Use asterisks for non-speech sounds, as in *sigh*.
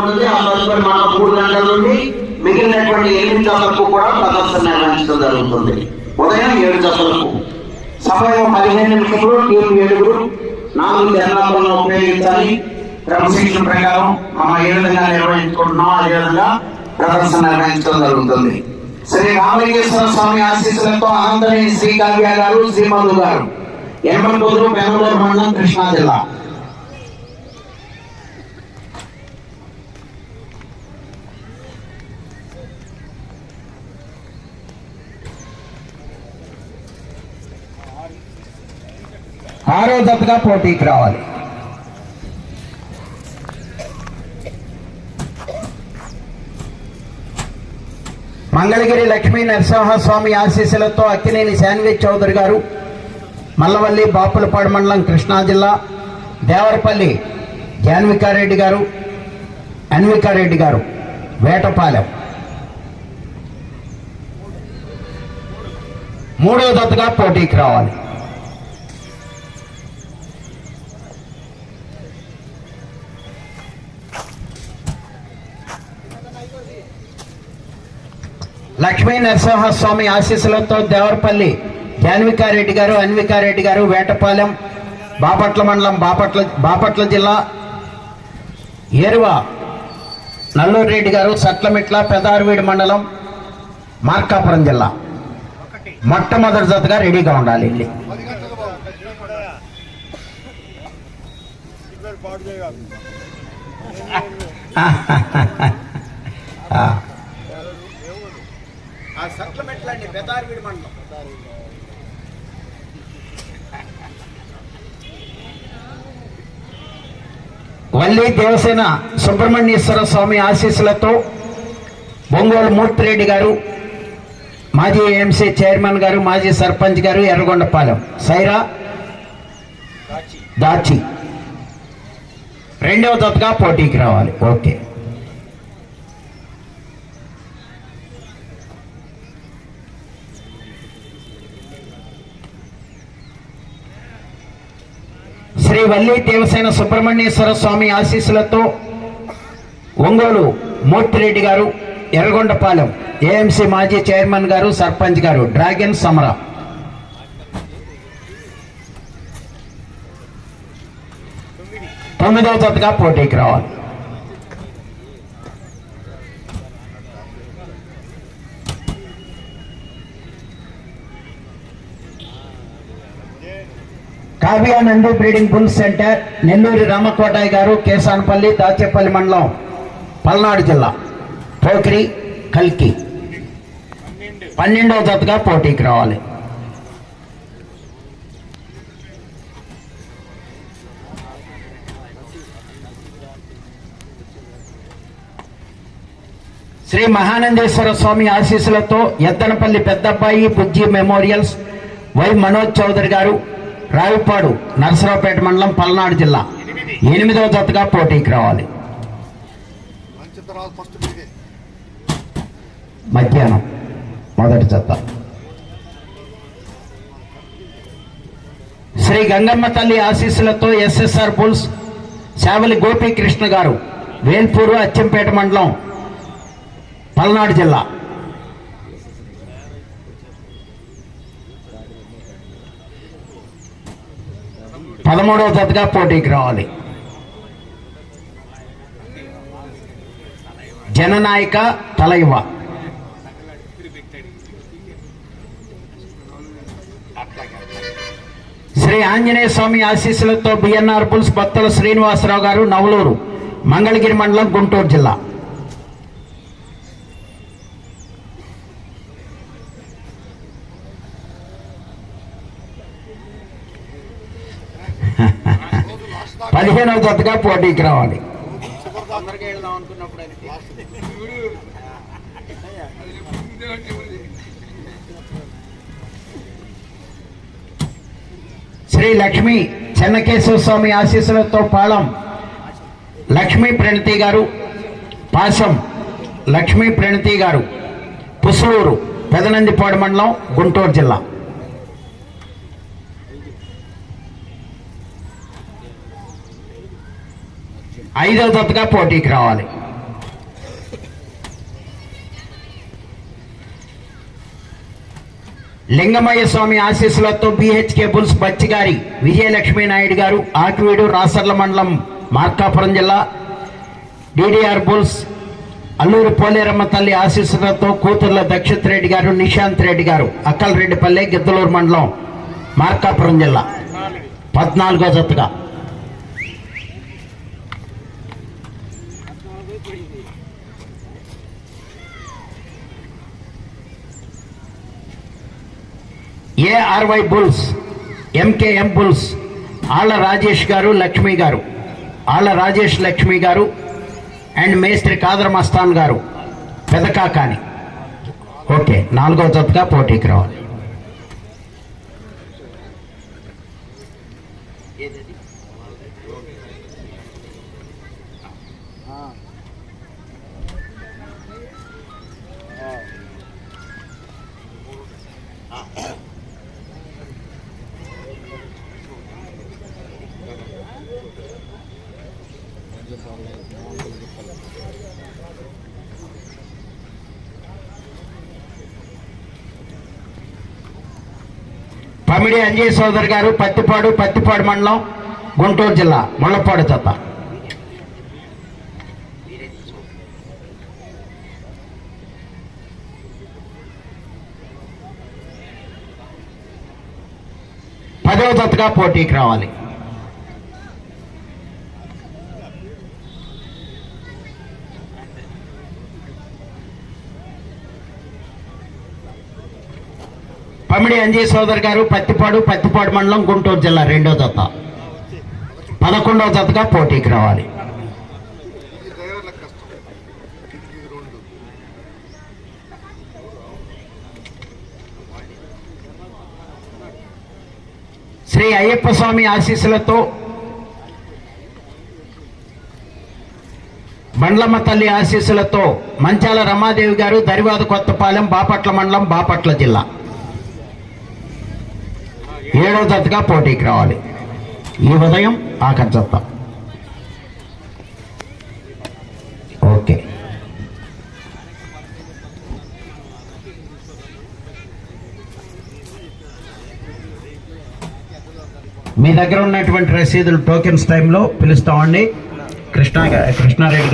ఉంటుంది ఆ తదుపరి మన మూడు గంటల నుండి మిగిలినటువంటి ఎనిమిది జతలకు కూడా ప్రదర్శన నిర్వహించడం జరుగుతుంది. ఉదయం ఏడు జతలకు సమయం పదిహేను నిమిషములు టీం ఏడుగురు. నాలుగు జనాలను ఉపయోగించాలి. క్రమశిక్షణ ప్రకారం మనం ఏ విధంగా నిర్వహించుకుంటున్నాం అదే విధంగా ప్రదర్శన నిర్వహించడం జరుగుతుంది. శ్రీ రామలింగేశ్వర స్వామి ఆశీస్సులతో అనంతరేణి శ్రీ కావ్య గారు శ్రీమధు గారు. ఎనమలపూరు బెంగళూరు మండలం కృష్ణా జిల్లా. ఆరో జతగా పోటీకి రావాలి. మంగళగిరి లక్ష్మీ నరసింహస్వామి ఆశీస్సులతో అక్కినేని శాన్విచ్ చౌదరి గారు మల్లవల్లి బాపులపాడు మండలం కృష్ణా జిల్లా దేవరపల్లి జాన్వికారెడ్డి గారు అన్వికారెడ్డి గారు వేటపాలెం. మూడో దత్తుగా పోటీకి రావాలి. లక్ష్మీ నరసింహస్వామి ఆశీస్సులతో దేవరపల్లి జాన్వికారెడ్డి గారు అన్వికారెడ్డి గారు వేటపాలెం బాపట్ల మండలం బాపట్ల బాపట్ల జిల్లా ఏరువ నల్లూరు రెడ్డి గారు సట్లమిట్ల పెదారవీడి మండలం మార్కాపురం జిల్లా. మొట్టమొదటి జతగా రెడీగా ఉండాలి వెళ్ళి *laughs* ఆ. ఆ సట్లమెట్ల అండి బెదార్వీడి మండలం. వల్లి దేవసేన సుబ్రహ్మణ్యేశ్వర స్వామి ఆశీస్సులతో ఒంగోలు మూర్తిరెడ్డి గారు మాజీ ఏఎంసీ చైర్మన్ గారు మాజీ సర్పంచ్ గారు ఎర్రగొండపాలెం. సైరా? దాచి. రెండవ దత్తగా పోటీకి రావాలి. ఓకే. శ్రీ వల్లి దేవసేన సుబ్రహ్మణ్యేశ్వర స్వామి ఆశీస్సులతో ఒంగోలు మూర్తిరెడ్డి గారు ఎర్రగొండపాలెం ఏఎంసీ మాజీ చైర్మన్ గారు సర్పంచ్ గారు డ్రాగన్ సమరా. తొమ్మిదవ జతగా పోటీకి రావాలి. Kavya Nandi breeding bull centre Nelluri Ramakotaiah garu Kesanapalli Dachepalli మండలం పల్నాడు జిల్లా పోకిరి కల్కి. పన్నెండవ జతగా పోటీకి రావాలి. శ్రీ మహానందేశ్వర స్వామి ఆశీస్సులతో ఎద్దనపల్లి పెద్దబ్బాయి బుజ్జి మెమోరియల్స్ వై మనోజ్ చౌదరి గారు రావుపాడు నరసరావుపేట మండలం పల్నాడు జిల్లా. ఎనిమిదవ జతగా పోటీకి రావాలి. మధ్యాహ్నం మొదటి జత. శ్రీ గంగమ్మ తల్లి ఆశీస్సులతో ఎస్ఎస్ఆర్ బుల్స్ శావలి గోపీకృష్ణ గారు వేల్పూరు అచ్చంపేట మండలం పల్నాడు జిల్లా. పదమూడవ జతగా పోటీకి రావాలి. జననాయక తలైవ శ్రీ ఆంజనేయ స్వామి ఆశీస్సులతో బిఎన్ఆర్ పుల్స్ భక్తుల శ్రీనివాసరావు గారు నవలూరు మంగళగిరి మండలం గుంటూరు జిల్లా. పదిహేనవ జతగా పోటీకి రావాలి. శ్రీ లక్ష్మీ చెన్నకేశవ స్వామి ఆశీస్సులతో పాళం లక్ష్మీ ప్రణతి గారు పాశం లక్ష్మీ ప్రణతి గారు పుసలూరు పెదనందిపాడు మండలం గుంటూరు జిల్లా. ఐదవ తప్పుగా పోటీకి రావాలి. లింగమయ్య స్వామి ఆశీస్సులతో బీహెచ్కే బుల్స్ బచ్చిగారి విజయలక్ష్మీ నాయుడు గారు ఆకువీడు రాసర్ల మండలం మార్కాపురం జిల్లా డిడిఆర్ బుల్స్ అల్లూరు పోలేరమ్మ తల్లి ఆశీస్సులతో కూతుర్ల దక్షిత్ రెడ్డి గారు నిశాంత్ రెడ్డి గారు అక్కలరెడ్డిపల్లె గిద్దలూరు మండలం మార్కాపురం జిల్లా. పద్నాలుగో జతగా ఏఆర్వై బుల్స్ ఎంకేఎం బుల్స్ ఆళ్ళ రాజేష్ గారు లక్ష్మి గారు. ఆళ్ళ రాజేష్ లక్ష్మి గారు అండ్ మేస్త్రి కాదర్ మస్తాన్ గారు పెదకాకాని. ఓకే నాలుగో జతగా పోటీకి రావాలి. పమిడి అంజయ్ సోదర్ గారు పత్తిపాడు పత్తిపాడు మండలం గుంటూరు జిల్లా ముళ్ళపాడు జత. పదవ జతగా పోటీకి రావాలి. పమిడి అంజయ్ సోదర్ గారు పత్తిపాడు పత్తిపాడు మండలం గుంటూరు జిల్లా రెండో జత. పదకొండవ జతగా పోటీకి రావాలి. శ్రీ అయ్యప్ప స్వామి ఆశీస్సులతో బండ్లమ్మ తల్లి ఆశీస్సులతో మంచాల రమాదేవి గారు దరివాద కొత్తపాలెం బాపట్ల మండలం బాపట్ల జిల్లా. ఏడో జతగా పోటీకి రావాలి. ఈ ఉదయం ఆఖరి జత. ఓకే. మీ దగ్గర ఉన్నటువంటి రసీదులు టోకెన్స్ టైంలో పిలుస్తామండి. కృష్ణ కృష్ణారెడ్డి